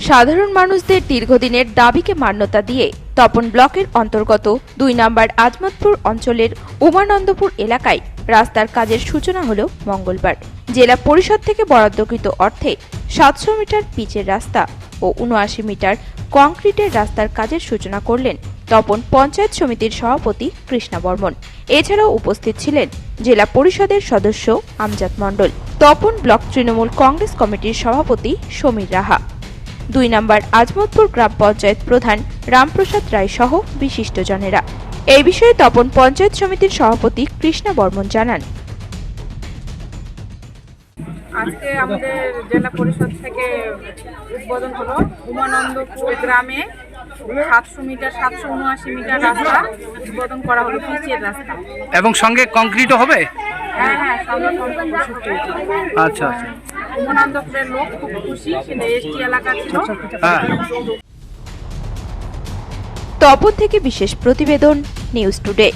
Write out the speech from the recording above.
সাধারণ মানুষদের দীর্ঘদিনের দাবিকে মান্যতা দিয়ে তপন ব্লকের অন্তর্গত দুই নম্বর আজমতপুর অঞ্চলের উমানন্দপুর এলাকায় রাস্তার কাজের সূচনা হল মঙ্গলবার। জেলা পরিষদ থেকে বরাদ্দকৃত অর্থে সাতশো মিটার পিচের রাস্তা ও উনআশি মিটার কংক্রিটের রাস্তার কাজের সূচনা করলেন তপন পঞ্চায়েত সমিতির সভাপতি কৃষ্ণা বর্মন। এছাড়াও উপস্থিত ছিলেন জেলা পরিষদের সদস্য আমজাদ মণ্ডল। তপন ব্লক তৃণমূল কংগ্রেস কমিটির সভাপতি সমীর রাহা। দুই নম্বর আজমতপুর গ্রাম পঞ্চায়েত প্রধান রামপ্রসাদ রায় সহ বিশিষ্টজনেরা। এই বিষয়ে তপন পঞ্চায়েত সমিতির সভাপতি কৃষ্ণা বর্মন জানান। আজকে আমাদের জেলা পরিষদ থেকে উদ্বোধন হলো উমানন্দপুর গ্রামে সাতশো মিটার সাতশো উনআশি মিটার রাস্তা উদ্বোধন করা হলো পিচের রাস্তা। এবং সঙ্গে কংক্রিটও হবে? হ্যাঁ হ্যাঁ সঙ্গে আচ্ছা আচ্ছা। উমানন্দপুরের লোক খুব খুশি সেটা এসটি এলাকা ছিল। হ্যাঁ। তপন থেকে বিশেষ প্রতিবেদন নিউজ টুডে।